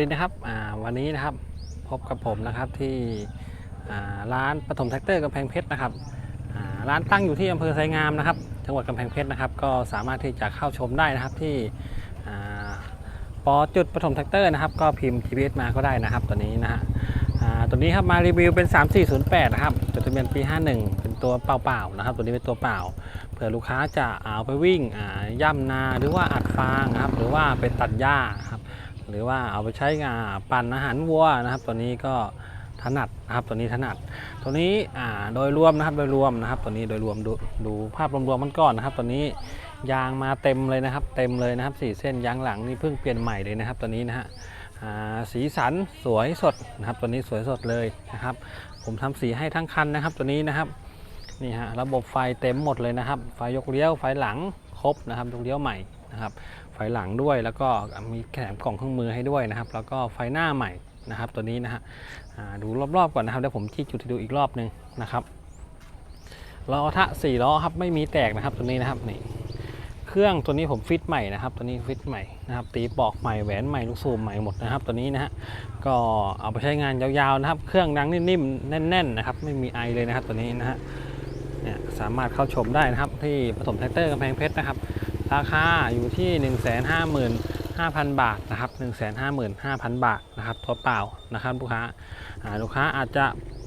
สวัสดีนะครับวันนี้นะครับพบกับผมนะครับที่ร้านปฐมแท็กเตอร์กำแพงเพชรนะครับร้านตั้งอยู่ที่อำเภอไซงามนะครับ จังหวัดกำแพงเพชรนะครับ ก็สามารถที่จะเข้าชมได้นะครับที่ปอจุดปฐมแท็กเตอร์นะครับ ก็พิมพ์ GPS มาก็ได้นะครับตัวนี้นะฮะตัวนี้ครับมารีวิวเป็น 3408 นะครับจดทะเบียนปี 51 เป็นตัวเปล่าๆนะครับ ตัวนี้เป็นตัวเปล่าเผื่อลูกค้าจะเอาไปวิ่งย่ำนาหรือว่าอัดฟางนะครับ หรือว่าไปตัดหญ้าครับ หรือว่าเอาไปใช้งานปั่นอาหารวัวนะครับ ตัวนี้ก็ถนัดนะครับตัวนี้ถนัด ตัวนี้โดยรวมนะครับโดยรวมนะครับ ตัวนี้โดยรวมดูดูภาพรวมๆมันก่อนนะครับ ตัวนี้ยางมาเต็มเลยนะครับ เต็มเลยนะครับสี่เส้นยางหลังนี่เพิ่งเปลี่ยนใหม่เลยนะครับ ตัวนี้นะฮะสีสันสวยสดนะครับ ตัวนี้สวยสดเลยนะครับ ผมทำสีให้ทั้งคันนะครับ ตัวนี้นะครับนี่ฮะระบบไฟเต็มหมดเลยนะครับ ไฟยกเลี้ยวไฟหลังครบนะครับยกเลี้ยวใหม่ นะครับไฟหลังด้วยแล้วก็มีแถมกล่องเครื่องมือให้ด้วยนะครับ แล้วก็ไฟหน้าใหม่นะครับ ตัวนี้นะฮะดูรอบๆก่อนนะครับเดี๋ยวผมชี้จุดให้ดูอีกรอบหนึ่งนะครับล้อทะสี่ล้อครับไม่มีแตกนะครับตัวนี้นะครับนี่เครื่องตัวนี้ผมฟิตใหม่นะครับ ตัวนี้ฟิตใหม่นะครับ ตีปอกใหม่แหวนใหม่ลูกสูบใหม่หมดนะครับ ตัวนี้นะฮะก็เอาไปใช้งานยาวๆนะครับ เครื่องดังนิ่มๆแน่น ๆ นะครับ ไม่มีไอเลยนะครับ ตัวนี้นะฮะเนี่ยสามารถเข้าชมได้นะครับ ที่ปฐมแท็กเตอร์กำแพงเพชรนะครับ ราคาอยู่ที่ 1 5 5 0 0 0 บาทนะครับ1 5 5 0 0 0 บาทนะครับตัวเปล่านะครับลูกค้าลูกค้าอาจจะ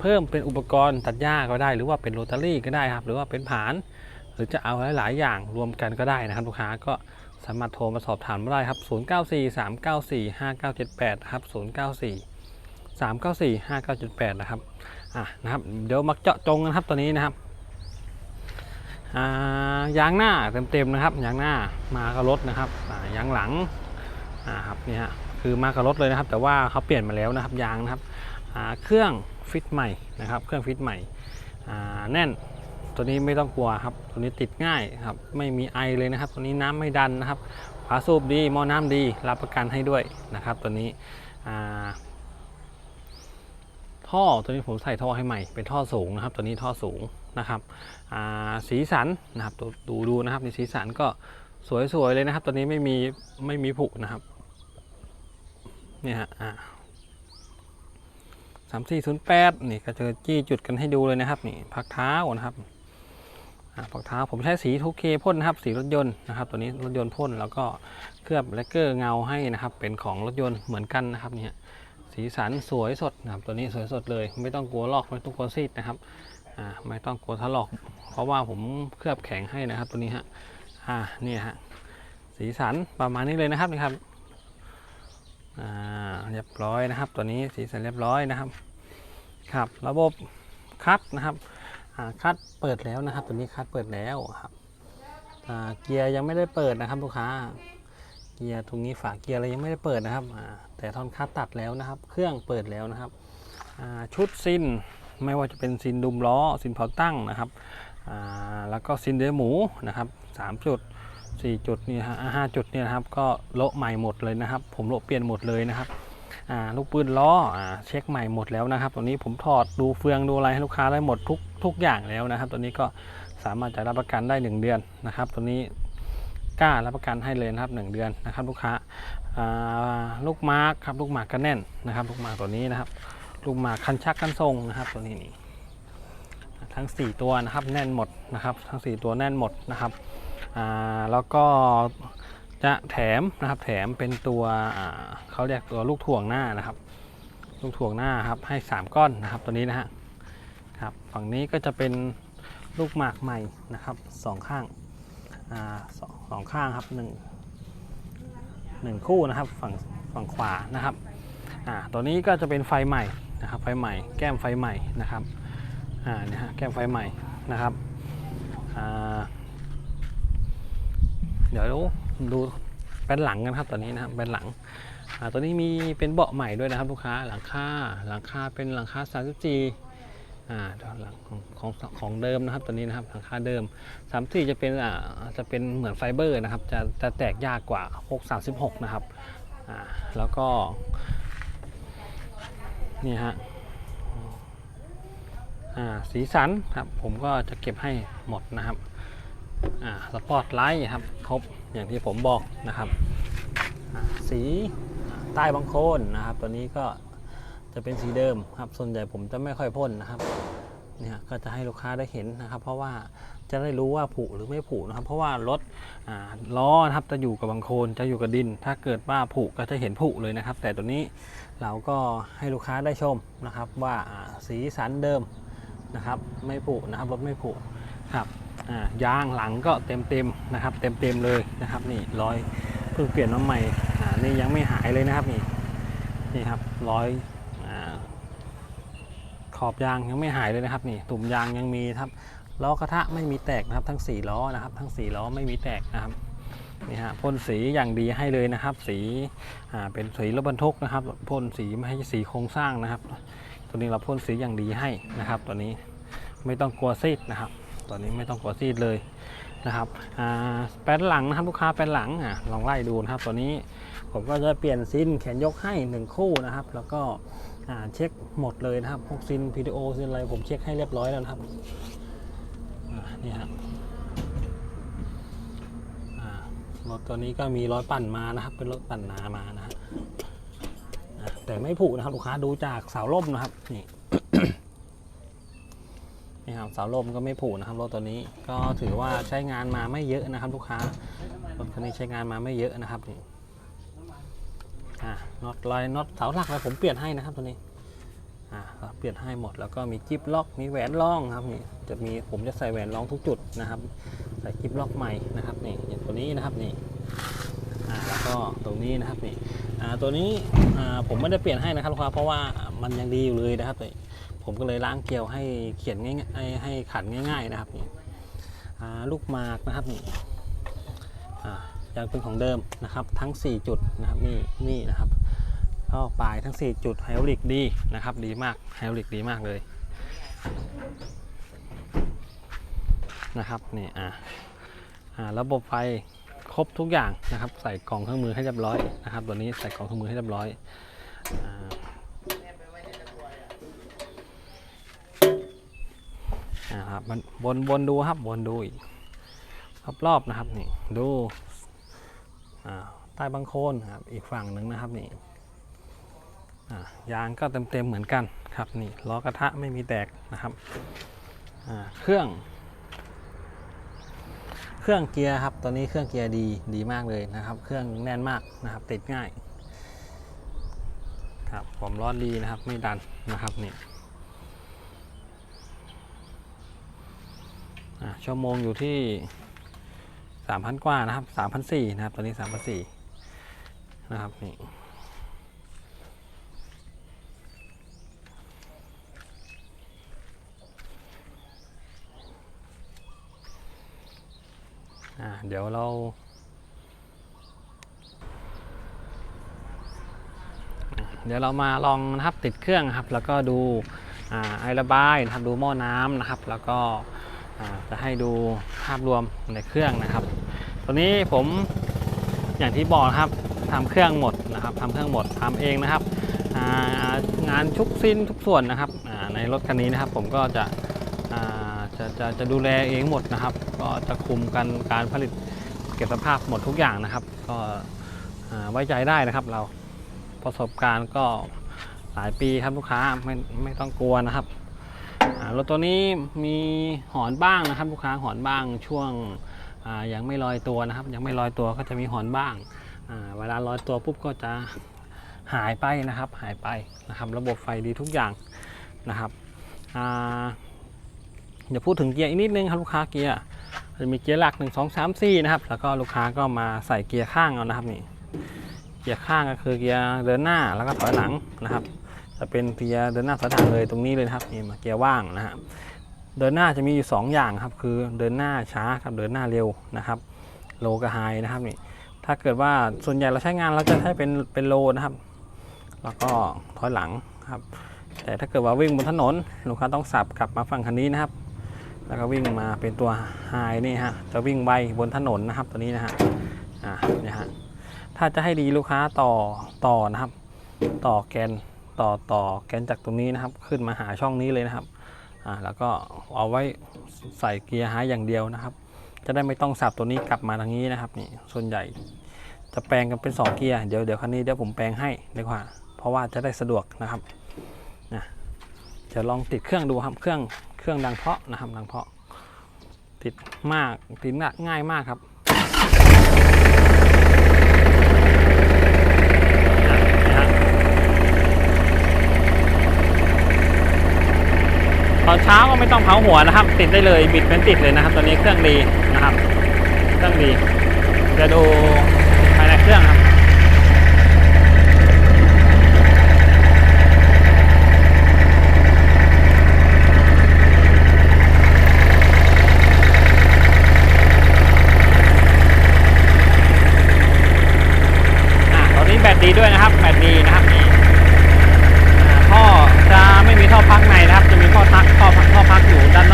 เพิ่มเป็นอุปกรณ์ตัดหญ้าก็ได้ หรือว่าเป็นโรตารี่ก็ได้ครับหรือว่าเป็นผานหรือจะเอาหลาย ๆ อย่างรวมกันก็ได้นะครับลูกค้าก็สามารถโทรมาสอบถามได้ครับ 0943945978 ครับ 0943945978 นะครับ อะ นะครับ เดี๋ยวมาเจาะจงกันครับตัวนี้นะครับ ยางหน้าเต็มๆนะครับยางหน้ามากับรถนะครับยางหลังครับนี่ฮะคือมากับรถเลยนะครับ แต่ว่าเขาเปลี่ยนมาแล้วนะครับยางนะครับเครื่องฟิตใหม่นะครับ เครื่องฟิตใหม่แน่นตัวนี้ไม่ต้องกลัวครับตัวนี้ติดง่ายครับไม่มีไอเลยนะครับ ตัวนี้น้ำไม่ดันนะครับฝาสูบดีหม้อน้ำดีรับประกันให้ด้วยนะครับ ตัวนี้ท่อตัวนี้ผมใส่ท่อให้ใหม่ เป็นท่อสูงนะครับ ตัวนี้ท่อสูง นะครับสีสันนะครับดูดูดูนะครับในสีสันก็สวยๆเลยนะครับตัวนี้ไม่มีไม่มีผุนะครับเนี่ยฮะสามสี่ศูนย์แปดนี่ก็จะจี้จุดกันให้ดูเลยนะครับนี่พักเท้านะครับพักเท้าผมใช้สีทูเคพ่นนะครับสีรถยนต์นะครับ ตัวนี้รถยนต์พ่นแล้วก็เคลือบแลกเกอร์เงาให้นะครับ เป็นของรถยนต์เหมือนกันนะครับเนี่ยสีสันสวยสดนะครับตัวนี้สวยสดเลย ไม่ต้องกลัวลอกไม่ต้องกลัวซีดนะครับ อ่าไม่ต้องกลัวถลอก เพราะว่าผมเคลือบแข็งให้นะครับ ตัวนี้ฮะอ่านี่ฮะสีสันประมาณนี้เลยนะครับนี่ครับอ่าเรียบร้อยนะครับ ตัวนี้สีสันเรียบร้อยนะครับ ครับ ระบบคัดนะครับอ่าคัดเปิดแล้วนะครับ ตัวนี้คัดเปิดแล้วครับอ่าเกียร์ยังไม่ได้เปิดนะครับลูกค้าเกียร์ตรงนี้ฝาเกียร์อะไรยังไม่ได้เปิดนะครับอ่าแต่ท่อนคัดตัดแล้วนะครับ เครื่องเปิดแล้วนะครับอ่าชุดซิน ไม่ว่าจะเป็นซินดุมล้อซินเผาตั้งนะครับแล้วก็ซินเดือหมูนะครับสามจุดสี่จุดนี่ฮะห้าจุดเนี่ยนะครับก็โละใหม่หมดเลยนะครับ ผมโละเปลี่ยนหมดเลยนะครับลูกปืนล้ออเช็คใหม่หมดแล้วนะครับตัวนี้ผมถอดดูเฟืองดูอะไรให้ลูกค้าได้หมดทุกทุกอย่างแล้วนะครับ ตัวนี้ก็สามารถจะรับประกันได้ 1 เดือนนะครับ ตัวนี้กล้ารับประกันให้เลยนะครับ 1 เดือนนะครับ ลูกค้าอ่าลูกมาร์คครับลูกมาร์คก็แน่นนะครับ ลูกมาร์คตัวนี้นะครับ ลูกหมากคันชักกันทรงนะครับตัวนี้นี่ทั้ง 4 ตัวนะครับแน่นหมดนะครับทั้ง 4 ตัวแน่นหมดนะครับอ่าแล้วก็จะแถมนะครับแถมเป็นตัวเขาเรียกตัวลูกถ่วงหน้านะครับ ลูกถ่วงหน้าครับให้ 3 ก้อนนะครับตัวนี้นะฮะครับฝั่งนี้ก็จะเป็นลูกหมากใหม่นะครับสองข้างอ่าสองสองข้างครับหนึ่งหนึ่งคู่นะครับฝั่งฝั่งขวานะครับอ่าตัวนี้ก็จะเป็นไฟใหม่ นะครับไฟใหม่แก้มไฟใหม่นะครับอ่าเนี่ยฮะแก้มไฟใหม่นะครับอ่าเดี๋ยวดูแป้นหลังกันครับตอนนี้นะครับแป้นหลังอ่าตัวนี้มีเป็นเบาะใหม่ด้วยนะครับลูกค้าหลังคาหลังคาเป็นหลังคา30 g อ่าหลังของของของเดิมนะครับตัวนี้นะครับหลังคาเดิม3 4จะเป็นอ่าจะเป็นเหมือนไฟเบอร์นะครับ จะจะแตกยากกว่า 6 36 นะครับอ่าแล้วก็ นี่ฮะอ่าสีสันครับผมก็จะเก็บให้หมดนะครับอ่าสปอตไลท์ครับครบอย่างที่ผมบอกนะครับ สีใต้บางโคนนะครับ ตัวนี้ก็จะเป็นสีเดิมครับ ส่วนใหญ่ผมจะไม่ค่อยพ่นนะครับเนี่ยก็จะให้ลูกค้าได้เห็นนะครับ เพราะว่า จะได้รู้ว่าผุหรือไม่ผุนะครับ เพราะว่ารถล้อนะครับจะอยู่กับบางโคนจะอยู่กับดิน ถ้าเกิดว่าผุก็จะเห็นผุเลยนะครับ แต่ตัวนี้เราก็ให้ลูกค้าได้ชมนะครับ ว่าสีสันเดิมนะครับ ไม่ผุนะครับรถไม่ผุครับยางหลังก็เต็มเต็มนะครับ เต็มเต็มเลยนะครับ นี่รอยเพิ่งเปลี่ยนมาใหม่นี่ยังไม่หายเลยนะครับนี่นี่ครับรอยอขอบยางยังไม่หายเลยนะครับ นี่ตุ่มยางยังมีครับ ล้อกระทะไม่มีแตกนะครับ ทั้ง 4 ล้อนะครับ ทั้ง 4 ล้อไม่มีแตกนะครับนี่ฮะพ่นสีอย่างดีให้เลยนะครับ สีอ่าเป็นสีรถบรรทุกนะครับพ่นสีไม่ให้สีโครงสร้างนะครับ ตัวนี้เราพ่นสีอย่างดีให้นะครับ ตัวนี้ไม่ต้องกลัวซีดนะครับ ตัวนี้ไม่ต้องกลัวซีดเลยนะครับอ่าแป้นหลังนะครับลูกค้าแป้นหลังอะลองไล่ดูนะครับ ตัวนี้ผมก็จะเปลี่ยนซินแขนยกให้หนึ่งคู่นะครับ แล้วก็เช็คหมดเลยนะครับพวกซิน PDO ซินอะไรผมเช็คให้เรียบร้อยแล้วนะครับ นี่ครับรถตัวนี้ก็มีร้อยปั่นมานะครับ เป็นรถปั่นนามานะฮะแต่ไม่ผุนะครับลูกค้าดูจากเสาล่มนะครับนี่นี่ครับเสาลมก็ไม่ผุนะครับรถตัวนี้ก็ถือว่าใช้งานมาไม่เยอะนะครับ ลูกค้ารถคันนี้ใช้งานมาไม่เยอะนะครับนี่อ่าน็อตลอยน็อตเสาหลักอะไรผมเปลี่ยนให้นะครับตัวนี้ อ่าเปลี่ยนให้หมดแล้วก็มีจิ๊บล็อกมีแหวนร่องครับนี่จะมีผมจะใส่แหวนร่องทุกจุดนะครับ ใส่จิ๊บล็อกใหม่นะครับนี่อย่างตัวนี้นะครับนี่อ่าแล้วก็ตรงนี้นะครับนี่อ่าตัวนี้อ่าผมไม่ได้เปลี่ยนให้นะครับลูกค้าเพราะว่ามันยังดีอยู่เลยนะครับนี่ผมก็เลยล้างเกลียวให้เขียนง่ายให้ให้ขันง่าย ๆนะครับนี่อ่าลูกหมากนะครับนี่อ่ายังเป็นของเดิมนะครับทั้ง 4 จุดนะครับนี่นี่นะครับ ก็ปลายทั้ง 4 จุดไฮดรอลิกดีนะครับ ดีมากไฮดรอลิกดีมากเลยนะครับนี่อ่าอ่าระบบไฟครบทุกอย่างนะครับ ใส่กล่องเครื่องมือให้เรียบร้อยนะครับ ตัวนี้ใส่กล่องเครื่องมือให้เรียบร้อยนะครับมันวนวนดูครับวนดูอีกรอบๆนะครับนี่ดูอ่าใต้บังโคนครับอีกฝั่งหนึ่งนะครับนี่ ยางก็เต็มๆเหมือนกันครับนี่ล้อกระทะไม่มีแตกนะครับเครื่อง เครื่องเกียร์ครับตอนนี้เครื่องเกียร์ดีดีมากเลยนะครับ เครื่องแน่นมากนะครับ ติดง่ายครับผมร้อนดีนะครับไม่ดันนะครับนี่ชั่วโมงอยู่ที่ 3,000 กว่านะครับ3,400นะครับตอนนี้3,400นะครับนี่ เดี๋ยวเรา เดี๋ยวเรามาลองนะครับติดเครื่องครับ แล้วก็ดูไอระบายนะครับดูหม้อน้ำนะครับ แล้วก็จะให้ดูภาพรวมในเครื่องนะครับตัวนี้ผมอย่างที่บอกนะครับทำเครื่องหมดนะครับทำเครื่องหมดทำเองนะครับงานชุกสิ้นทุกส่วนนะครับในรถคันนี้นะครับ ผมก็จะ จะจะดูแลเองหมดนะครับ ก็จะคุมกันการผลิตเก็บสภาพหมดทุกอย่างนะครับ ก็ไว้ใจได้นะครับเราประสบการณ์ก็หลายปีครับลูกค้าไม่ไม่ต้องกลัวนะครับรถตัวนี้มีหอนบ้างนะครับ ลูกค้าหอนบ้างช่วงยังไม่ลอยตัวนะครับ ยังไม่ลอยตัวก็จะมีหอนบ้างเวลาลอยตัวปุ๊บก็จะหายไปนะครับ หายไปนะครับ ระบบไฟดีทุกอย่างนะครับ เดี๋ยวพูดถึงเกียร์อีกนิดนึงครับลูกค้าเกียร์จะมีเกียร์หลัก 1 2 3 4 นะครับ แล้วก็ลูกค้าก็มาใส่เกียร์ข้างเอานะครับนี่ เกียร์ข้างก็คือเกียร์เดินหน้าแล้วก็ถอยหลังนะครับ จะเป็นเกียร์เดินหน้าถอยหลังเลยตรงนี้เลยนะครับนี่มาเกียร์ว่างนะฮะเดินหน้าจะมีอยู่ 2 อย่างครับ คือเดินหน้าช้ากับเดินหน้าเร็วนะครับ โลกับไฮนะครับนี่ ถ้าเกิดว่าส่วนใหญ่เราใช้งานเราจะใช้เป็นเป็นโลนะครับ แล้วก็ถอยหลังครับ แต่ถ้าเกิดว่าวิ่งบนถนนลูกค้าต้องสับกลับมาฝั่งคันนี้นะครับ แล้วก็วิ่งมาเป็นตัวไฮนี่ฮะจะวิ่งไวบนถนนนะครับตัวนี้นะฮะอ่าเนี่ยฮะถ้าจะให้ดีลูกค้าต่อต่อนะครับ ต่อแกนต่อต่อแกนจากตรงนี้นะครับ ขึ้นมาหาช่องนี้เลยนะครับอ่าแล้วก็เอาไว้ใส่เกียร์หาอย่างเดียวนะครับ จะได้ไม่ต้องสับตัวนี้กลับมาทางนี้นะครับนี่ส่วนใหญ่จะแปลงกันเป็นสองเกียร์เดี๋ยวเดี๋ยวคันนี้เดี๋ยวผมแปลงให้ดีกว่า เพราะว่าจะได้สะดวกนะครับนะจะลองติดเครื่องดูครับเครื่อง เครื่องดังเพาะนะครับดังเพาะ ติดมากติดง่ายมากครับตอนเช้าก็ไม่ต้องเผาหัวนะครับ ติดได้เลยบิดเป็นติดเลยนะครับ ตอนนี้เครื่องดีนะครับ เครื่องดี จะดูภายในเครื่องครับ 8D ด้วยนะครับแบต 8D นะครับนี่ท่อจะไม่มีท่อพักในนะครับ จะมีท่อพักท่อพักท่อพักอยู่ด้านนอก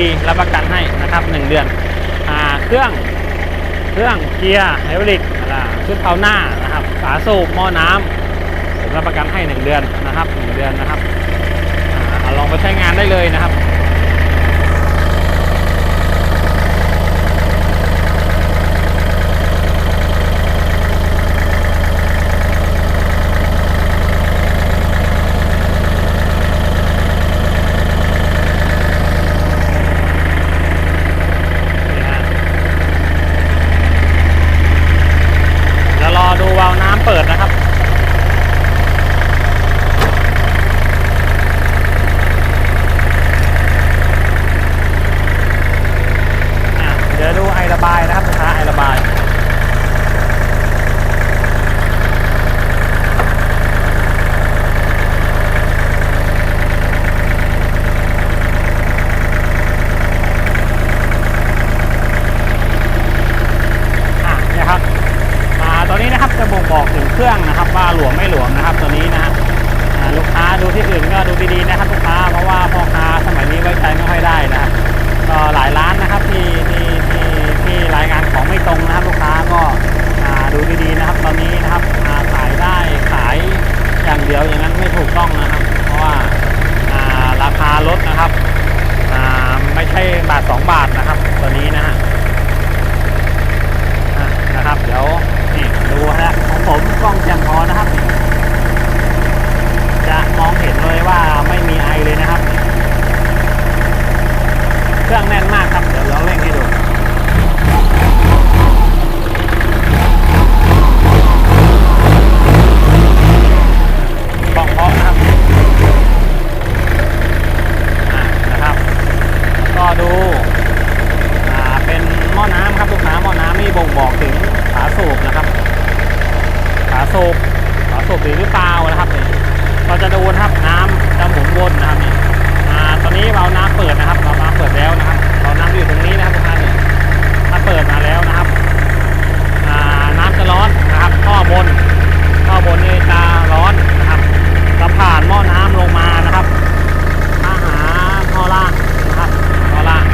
ดีรับประกันให้นะครับ 1 เดือนอ่าเครื่องเครื่องเกียร์ไฮดรอลิกชุดเผาหน้านะครับฝาสูบหม้อน้ำผมรับประกันให้ 1 เดือนนะครับ 1 เดือนนะครับอลองไปใช้งานได้เลยนะครับ ก็จะดูนะครับน้ำจะหมุนวนนะครับนี่ตอนนี้เราน้ำเปิดนะครับเราน้ำเปิดแล้วนะครับเราน้ำอยู่ตรงนี้นะครับทุกท่านนี่ถ้าเปิดมาแล้วนะครับน้ำจะร้อนนะครับท่อบนท่อบนนี่จะร้อนนะครับจะผ่านหม้อน้ำลงมานะครับมาหาท่อล่างนะครับท่อล่าง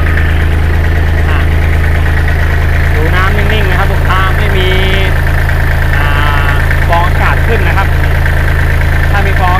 ดูน้ำนิ่งๆนะครับลูกค้านไม่มีฟองอากาศขึ้นนะครับ ถ้ามีฟอง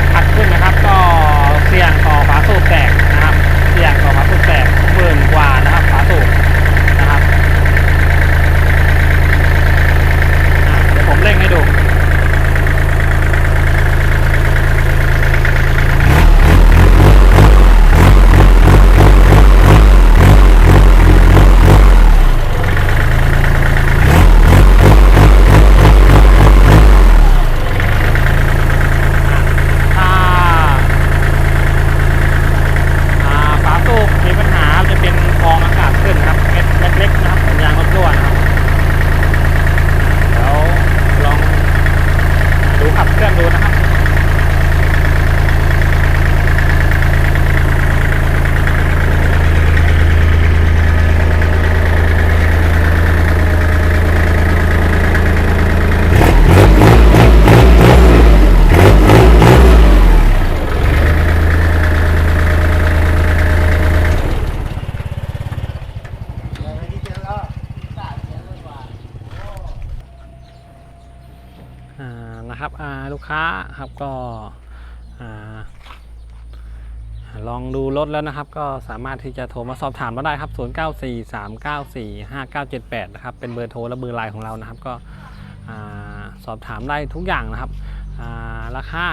ครถด่วนครับแล้วลองดูขับเครื่องดูนะครับ ลองดูรถแล้วนะครับ ก็สามารถที่จะโทรมาสอบถามเราได้ครับ 0943945978 นะครับ เป็นเบอร์โทรและเบอร์ไลน์ของเรานะครับ ก็สอบถามได้ทุกอย่างนะครับาราคา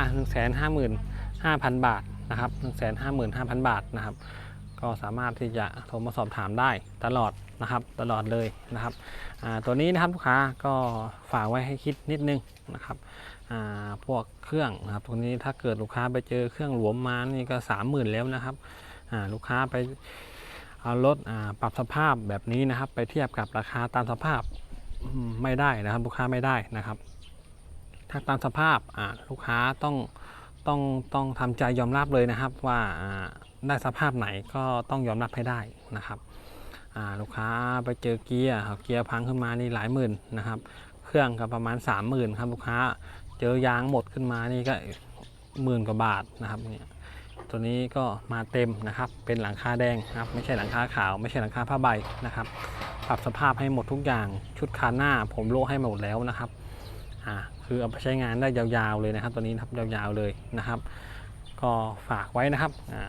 155,000 บาทนะครับ155,000 บาทนะครับ ก็สามารถที่จะโทรมาสอบถามได้ตลอดนะครับตลอดเลยนะครับตัวนี้นะครับลูกค้าก็ฝากไว้ให้คิดนิดนึงนะครับ พวกเครื่องนะครับตรงนี้ถ้าเกิดลูกค้าไปเจอเครื่องหลวมมานี่ก็30,000แล้วนะครับลูกค้าไปเอารถปรับสภาพแบบนี้นะครับ ไปเทียบกับราคาตามสภาพไม่ได้นะครับลูกค้าไม่ได้นะครับ ถ้าตามสภาพลูกค้าต้องต้องต้องทำใจยอมรับเลยนะครับว่าได้สภาพไหนก็ต้องยอมรับให้ได้นะครับลูกค้าไปเจอเกียร์เกียร์พังขึ้นมานี่หลายหมื่นนะครับ เครื่องก็ประมาณ 30,000 ครับลูกค้า เจอยางหมดขึ้นมานี่ก็หมื่นกว่าบาทนะครับเนี่ยตัวนี้ก็มาเต็มนะครับ เป็นหลังคาแดงนะครับ ไม่ใช่หลังคาขาว ไม่ใช่หลังคาผ้าใบนะครับ ปรับสภาพให้หมดทุกอย่าง ชุดคานหน้า ผมโลให้หมดแล้วนะครับ อ่า คือเอาไปใช้งานได้ยาวๆเลยนะครับ ตัวนี้นะครับยาวๆเลยนะครับ ก็ฝากไว้นะครับ อ่า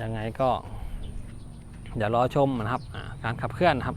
ยังไงก็ เดี๋ยวรอชมนะครับ การขับเคลื่อนนะครับ